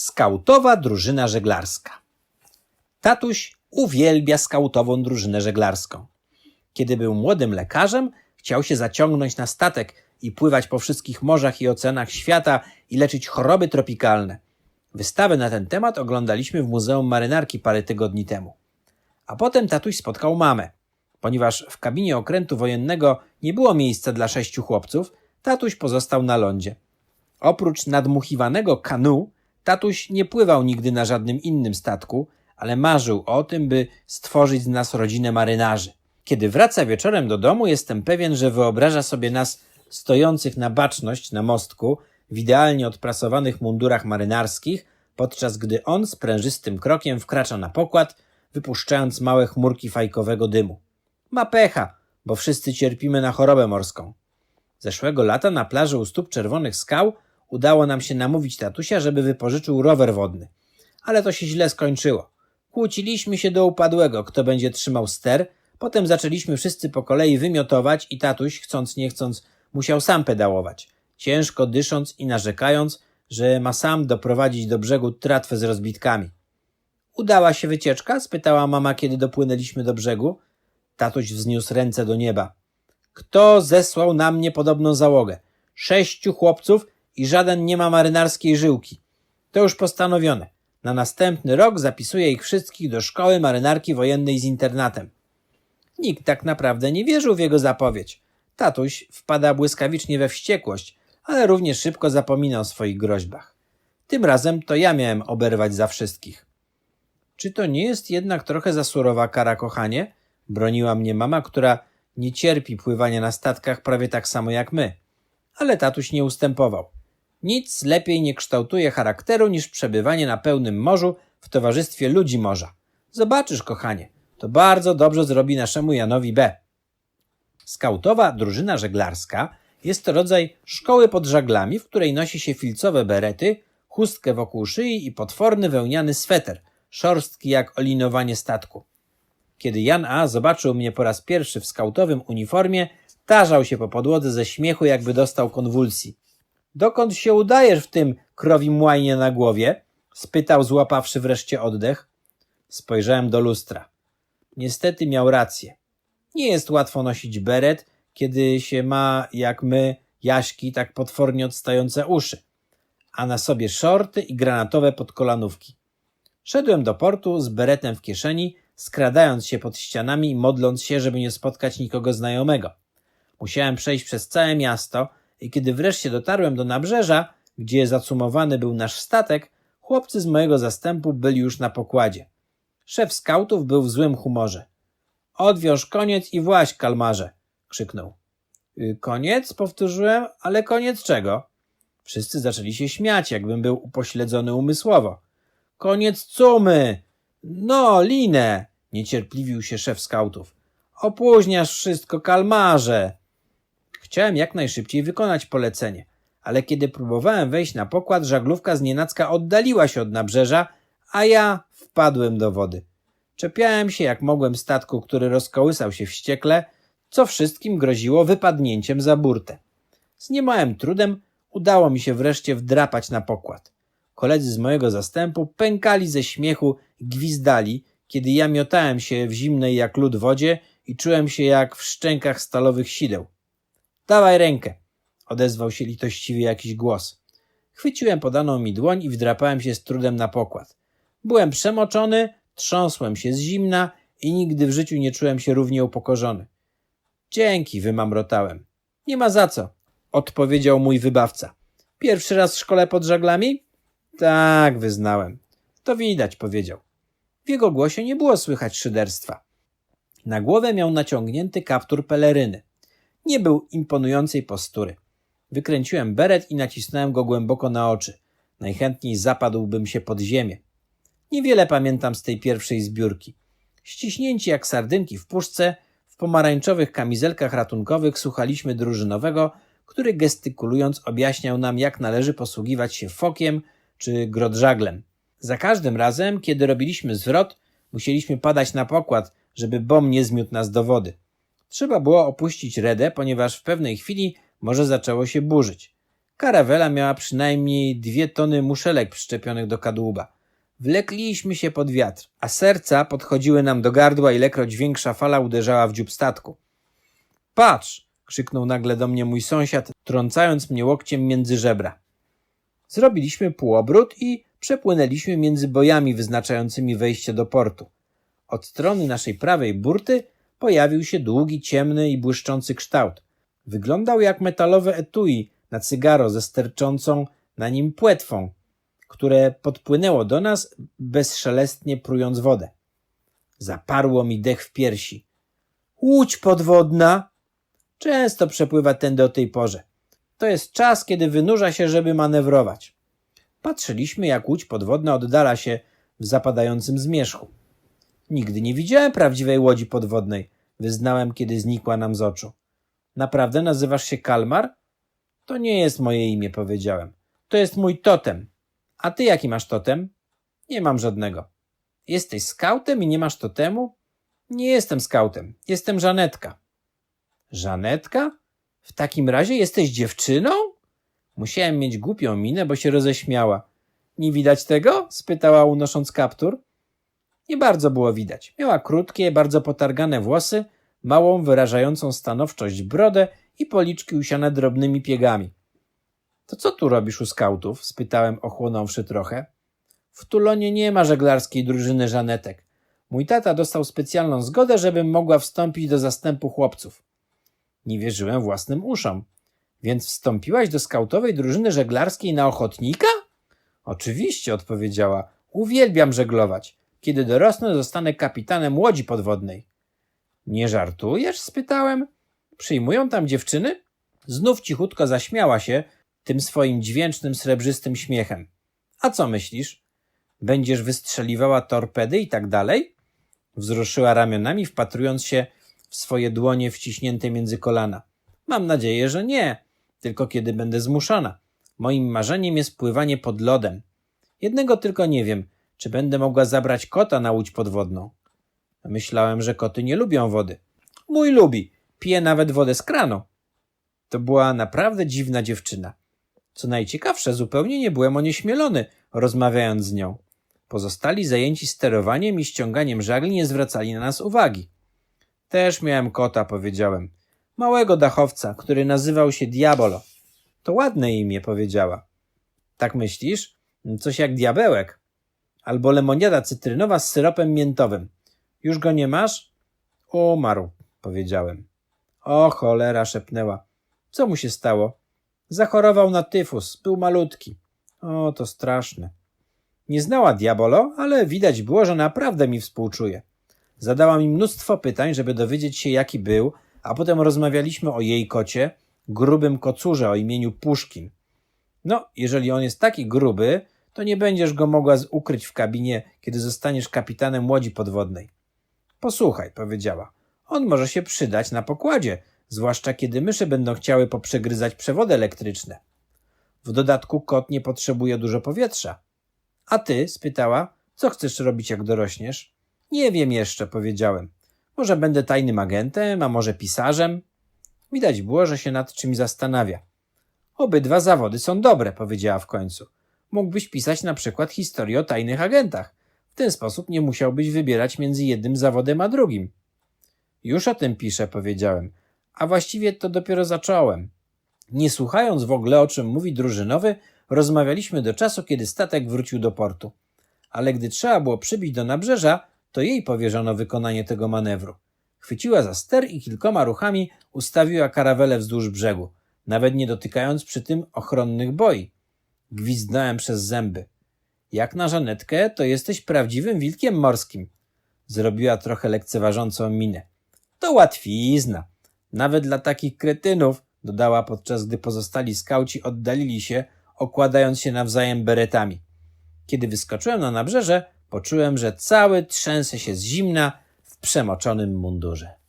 Skautowa drużyna żeglarska. Tatuś uwielbia skautową drużynę żeglarską. Kiedy był młodym lekarzem, chciał się zaciągnąć na statek i pływać po wszystkich morzach i oceanach świata i leczyć choroby tropikalne. Wystawę na ten temat oglądaliśmy w Muzeum Marynarki parę tygodni temu. A potem tatuś spotkał mamę. Ponieważ w kabinie okrętu wojennego nie było miejsca dla sześciu chłopców, tatuś pozostał na lądzie. Oprócz nadmuchiwanego kanu, tatuś nie pływał nigdy na żadnym innym statku, ale marzył o tym, by stworzyć z nas rodzinę marynarzy. Kiedy wraca wieczorem do domu, jestem pewien, że wyobraża sobie nas stojących na baczność na mostku w idealnie odprasowanych mundurach marynarskich, podczas gdy on sprężystym krokiem wkracza na pokład, wypuszczając małe chmurki fajkowego dymu. Ma pecha, bo wszyscy cierpimy na chorobę morską. Zeszłego lata na plaży u stóp Czerwonych Skał udało nam się namówić tatusia, żeby wypożyczył rower wodny. Ale to się źle skończyło. Kłóciliśmy się do upadłego, kto będzie trzymał ster, potem zaczęliśmy wszyscy po kolei wymiotować i tatuś, chcąc nie chcąc, musiał sam pedałować, ciężko dysząc i narzekając, że ma sam doprowadzić do brzegu tratwę z rozbitkami. Udała się wycieczka? spytała mama, kiedy dopłynęliśmy do brzegu. Tatuś wzniósł ręce do nieba. Kto zesłał na mnie podobną załogę? Sześciu chłopców i żaden nie ma marynarskiej żyłki. To już postanowione. Na następny rok zapisuję ich wszystkich do szkoły marynarki wojennej z internatem. Nikt tak naprawdę nie wierzył w jego zapowiedź. Tatuś wpada błyskawicznie we wściekłość, ale równie szybko zapomina o swoich groźbach. Tym razem to ja miałem oberwać za wszystkich. Czy to nie jest jednak trochę za surowa kara, kochanie? Broniła mnie mama, która nie cierpi pływania na statkach prawie tak samo jak my. Ale tatuś nie ustępował. Nic lepiej nie kształtuje charakteru niż przebywanie na pełnym morzu w towarzystwie ludzi morza. Zobaczysz, kochanie, to bardzo dobrze zrobi naszemu Janowi B. Skautowa drużyna żeglarska jest to rodzaj szkoły pod żaglami, w której nosi się filcowe berety, chustkę wokół szyi i potworny wełniany sweter, szorstki jak olinowanie statku. Kiedy Jan A. zobaczył mnie po raz pierwszy w skautowym uniformie, tarzał się po podłodze ze śmiechu, jakby dostał konwulsji. Dokąd się udajesz w tym krowim łajnie na głowie? spytał, złapawszy wreszcie oddech. Spojrzałem do lustra. Niestety miał rację. Nie jest łatwo nosić beret, kiedy się ma, jak my, jaśki, tak potwornie odstające uszy, a na sobie szorty i granatowe podkolanówki. Szedłem do portu z beretem w kieszeni, skradając się pod ścianami i modląc się, żeby nie spotkać nikogo znajomego. Musiałem przejść przez całe miasto i kiedy wreszcie dotarłem do nabrzeża, gdzie zacumowany był nasz statek, chłopcy z mojego zastępu byli już na pokładzie. Szef skautów był w złym humorze. Odwiąż koniec i właś, kalmarze! krzyknął. Y, koniec? powtórzyłem, ale koniec czego? Wszyscy zaczęli się śmiać, jakbym był upośledzony umysłowo. Koniec cumy! No, linę! niecierpliwił się szef skautów. Opóźniasz wszystko, kalmarze! Chciałem jak najszybciej wykonać polecenie, ale kiedy próbowałem wejść na pokład, żaglówka znienacka oddaliła się od nabrzeża, a ja wpadłem do wody. Czepiałem się jak mogłem statku, który rozkołysał się wściekle, co wszystkim groziło wypadnięciem za burtę. Z niemałym trudem udało mi się wreszcie wdrapać na pokład. Koledzy z mojego zastępu pękali ze śmiechu gwizdali, kiedy ja miotałem się w zimnej jak lód wodzie i czułem się jak w szczękach stalowych sideł. Dawaj rękę, odezwał się litościwie jakiś głos. Chwyciłem podaną mi dłoń i wdrapałem się z trudem na pokład. Byłem przemoczony, trząsłem się z zimna i nigdy w życiu nie czułem się równie upokorzony. Dzięki, wymamrotałem. Nie ma za co, odpowiedział mój wybawca. Pierwszy raz w szkole pod żaglami? Tak, wyznałem. To widać, powiedział. W jego głosie nie było słychać szyderstwa. Na głowę miał naciągnięty kaptur peleryny. Nie był imponującej postury. Wykręciłem beret i nacisnąłem go głęboko na oczy. Najchętniej zapadłbym się pod ziemię. Niewiele pamiętam z tej pierwszej zbiórki. Ściśnięci jak sardynki w puszce, w pomarańczowych kamizelkach ratunkowych słuchaliśmy drużynowego, który gestykulując objaśniał nam, jak należy posługiwać się fokiem czy grodżaglem. Za każdym razem, kiedy robiliśmy zwrot, musieliśmy padać na pokład, żeby bom nie zmiótł nas do wody. Trzeba było opuścić redę, ponieważ w pewnej chwili morze zaczęło się burzyć. Karawela miała przynajmniej dwie tony muszelek przyczepionych do kadłuba. Wlekliśmy się pod wiatr, a serca podchodziły nam do gardła, ilekroć większa fala uderzała w dziób statku. Patrz! krzyknął nagle do mnie mój sąsiad, trącając mnie łokciem między żebra. Zrobiliśmy półobrót i przepłynęliśmy między bojami wyznaczającymi wejście do portu. Od strony naszej prawej burty pojawił się długi, ciemny i błyszczący kształt. Wyglądał jak metalowe etui na cygaro ze sterczącą na nim płetwą, które podpłynęło do nas, bezszelestnie prując wodę. Zaparło mi dech w piersi. Łódź podwodna! Często przepływa tędy o tej porze. To jest czas, kiedy wynurza się, żeby manewrować. Patrzyliśmy, jak łódź podwodna oddala się w zapadającym zmierzchu. Nigdy nie widziałem prawdziwej łodzi podwodnej, wyznałem, kiedy znikła nam z oczu. Naprawdę nazywasz się Kalmar? To nie jest moje imię, powiedziałem. To jest mój totem. A ty jaki masz totem? Nie mam żadnego. Jesteś skautem i nie masz totemu? Nie jestem skautem. Jestem Żanetka. Żanetka? W takim razie jesteś dziewczyną? Musiałem mieć głupią minę, bo się roześmiała. Nie widać tego? spytała, unosząc kaptur. Nie bardzo było widać. Miała krótkie, bardzo potargane włosy, małą, wyrażającą stanowczość brodę i policzki usiane drobnymi piegami. To co tu robisz u skautów? spytałem, ochłonąwszy trochę. W Tulonie nie ma żeglarskiej drużyny Żanetek. Mój tata dostał specjalną zgodę, żebym mogła wstąpić do zastępu chłopców. Nie wierzyłem własnym uszom. Więc wstąpiłaś do skautowej drużyny żeglarskiej na ochotnika? Oczywiście, odpowiedziała. Uwielbiam żeglować. Kiedy dorosnę, zostanę kapitanem łodzi podwodnej. Nie żartujesz? spytałem. Przyjmują tam dziewczyny? Znów cichutko zaśmiała się tym swoim dźwięcznym, srebrzystym śmiechem. A co myślisz? Będziesz wystrzeliwała torpedy i tak dalej? Wzruszyła ramionami, wpatrując się w swoje dłonie wciśnięte między kolana. Mam nadzieję, że nie, tylko kiedy będę zmuszona. Moim marzeniem jest pływanie pod lodem. Jednego tylko nie wiem, czy będę mogła zabrać kota na łódź podwodną. Myślałem, że koty nie lubią wody. Mój lubi, pije nawet wodę z kranu. To była naprawdę dziwna dziewczyna. Co najciekawsze, zupełnie nie byłem onieśmielony, rozmawiając z nią. Pozostali zajęci sterowaniem i ściąganiem żagli nie zwracali na nas uwagi. Też miałem kota, powiedziałem. Małego dachowca, który nazywał się Diabolo. To ładne imię, powiedziała. Tak myślisz? Coś jak diabełek. Albo lemoniada cytrynowa z syropem miętowym. Już go nie masz? Umarł, powiedziałem. O cholera, szepnęła. Co mu się stało? Zachorował na tyfus, był malutki. O, to straszne. Nie znała Diabolo, ale widać było, że naprawdę mi współczuje. Zadała mi mnóstwo pytań, żeby dowiedzieć się, jaki był, a potem rozmawialiśmy o jej kocie, grubym kocurze o imieniu Puszkin. No, jeżeli on jest taki gruby, to nie będziesz go mogła ukryć w kabinie, kiedy zostaniesz kapitanem łodzi podwodnej. Posłuchaj, powiedziała. On może się przydać na pokładzie, zwłaszcza kiedy myszy będą chciały poprzegryzać przewody elektryczne. W dodatku kot nie potrzebuje dużo powietrza. A ty? spytała. Co chcesz robić, jak dorośniesz? Nie wiem jeszcze, powiedziałem. Może będę tajnym agentem, a może pisarzem? Widać było, że się nad czymś zastanawia. Obydwa zawody są dobre, powiedziała w końcu. Mógłbyś pisać na przykład historię o tajnych agentach. W ten sposób nie musiałbyś wybierać między jednym zawodem a drugim. Już o tym piszę, powiedziałem. A właściwie to dopiero zacząłem. Nie słuchając w ogóle o czym mówi drużynowy, rozmawialiśmy do czasu, kiedy statek wrócił do portu. Ale gdy trzeba było przybić do nabrzeża, to jej powierzono wykonanie tego manewru. Chwyciła za ster i kilkoma ruchami ustawiła karawelę wzdłuż brzegu, nawet nie dotykając przy tym ochronnych boi. Gwizdnąłem przez zęby. Jak na Żanetkę, to jesteś prawdziwym wilkiem morskim. Zrobiła trochę lekceważącą minę. To łatwizna. Nawet dla takich kretynów, dodała podczas gdy pozostali skauci oddalili się, okładając się nawzajem beretami. Kiedy wyskoczyłem na nabrzeże, poczułem, że cały trzęsę się z zimna w przemoczonym mundurze.